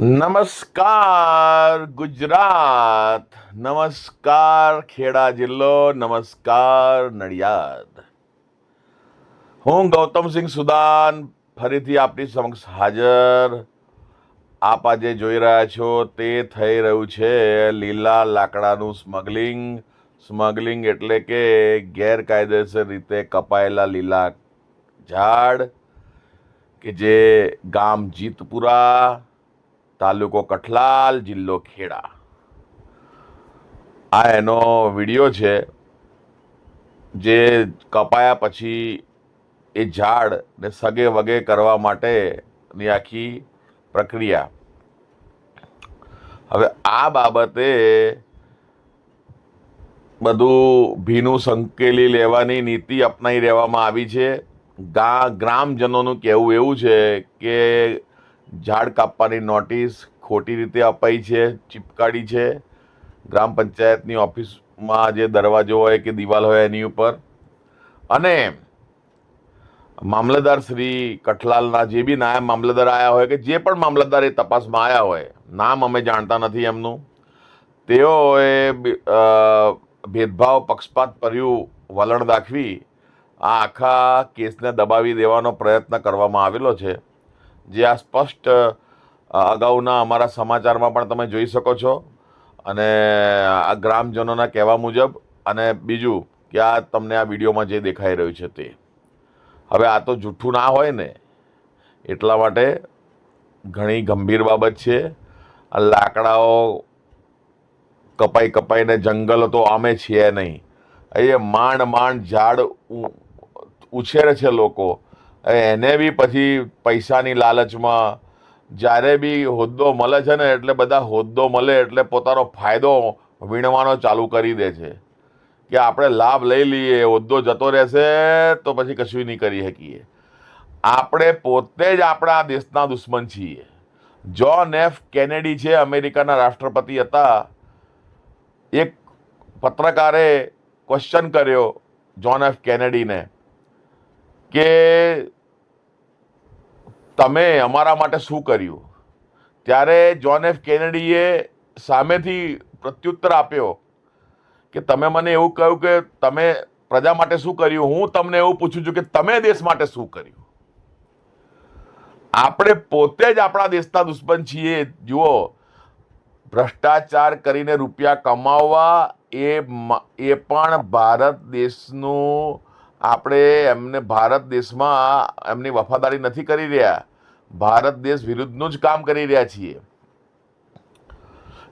નમસ્કાર ગુજરાત, નમસ્કાર ખેડા જિલ્લો, નમસ્કાર નડિયાદ. હું ગૌતમસિંહ સુદાન ફરીથી આપની સમક્ષ હાજર. આપ આજે જોઈ રહ્યા છો, તે થઈ રહ્યું છે લીલા લાકડાનું સ્મગલિંગ. સ્મગલિંગ એટલે કે ગેરકાયદેસર રીતે કપાયેલા લીલા ઝાડ કે જે ગામ જીતપુરા તાલુકો કઠલાલ જિલ્લો ખેડા. આ એનો વીડિયો છે, જે કપાયા પછી એ ઝાડ ને સગે વગે કરવા માટેની આખી પ્રક્રિયા. હવે આ બાબતે બધું ભીનું સંકેલી લેવાની નીતિ અપનાવી રહેવામાં આવી છે. ગા ગ્રામજનોનું કહેવું એવું છે કે ઝાડ કાપવાની નોટિસ ખોટી રીતે અપાઈ છે ચીપકાડી છે. ગ્રામ પંચાયતની ઓફિસમાં જે દરવાજો હોય કે દિવાલ હોય એની ઉપર. અને મામલતદાર શ્રી કઠલાલના જે બી નાયબ મામલતદાર આવ્યા હોય કે જે પણ મામલતદાર એ તપાસમાં આવ્યા હોય, નામ અમે જાણતા નથી એમનું. તેઓએ ભેદભાવ પક્ષપાત ભર્યું વલણ દાખવી આ આખા કેસને દબાવી દેવાનો પ્રયત્ન કરવામાં આવેલો છે. જે આ સ્પષ્ટ અગાઉના અમારા સમાચારમાં પણ તમે જોઈ શકો છો. અને આ ગ્રામજનોના કહેવા મુજબ અને બીજું કે આ તમને આ વિડીયોમાં જે દેખાઈ રહ્યું છે તે. હવે આ તો જૂઠું ના હોય ને, એટલા માટે ઘણી ગંભીર બાબત છે. આ લાકડાઓ કપાઈ કપાઈને જંગલો તો અમે છીએ નહીં. એ માંડ માંડ ઝાડ ઉછેરે છે લોકો. એને બી પછી પૈસાની લાલચમાં, જ્યારે બી હોદ્દો મળે છે ને, એટલે બધા હોદ્દો મળે, એટલે પોતાનો ફાયદો વીણવાનો ચાલુ કરી દે છે. કે આપણે લાભ લઈ લઈએ, હોદ્દો જતો રહેશે, તો પછી કશું નહીં કરી શકીએ. આપણે પોતે જ આપણા દેશના દુશ્મન છીએ. જોન એફ કેનેડી છે, અમેરિકાના રાષ્ટ્રપતિ હતા. એક પત્રકારે ક્વેશ્ચન કર્યો જોન એફ કેનેડીને કે તમે અમારા માટે શું કર્યું? ત્યારે જોન એફ કેનેડીએ સામેથી પ્રત્યુત્તર આપ્યો કે તમે મને એવું કહ્યું કે તમે પ્રજા માટે શું કર્યું? હું તમને એવું પૂછું છું કે તમે દેશ માટે શું કર્યું? આપણે પોતે જ આપણા દેશના દુશ્મન છીએ. જુઓ, ભ્રષ્ટાચાર કરીને રૂપિયા કમાવવા એ એ પણ ભારત દેશનું આપણે એમને ભારત દેશમાં એમની વફાદારી નથી કરી રહ્યા. ભારત દેશ વિરુદ્ધનું જ કામ કરી રહ્યા છીએ.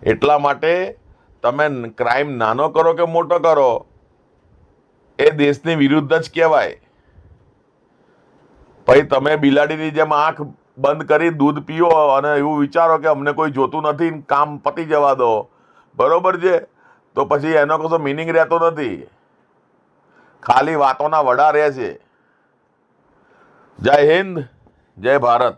એટલા માટે તમે ક્રાઇમ નાનો કરો કે મોટો કરો? એ દેશની વિરુદ્ધ જ કહેવાય. પછી તમે બિલાડીની જેમ આંખ બંધ કરી દૂધ પીઓ અને એવું વિચારો કે અમને કોઈ જોતું નથી કામ પતી જવા દો. બરોબર છે? તો પછી એનો કશો મિનિંગ રહેતો નથી. ખાલી વાતોના વડા રહે છે. જય હિન્દ જય ભારત.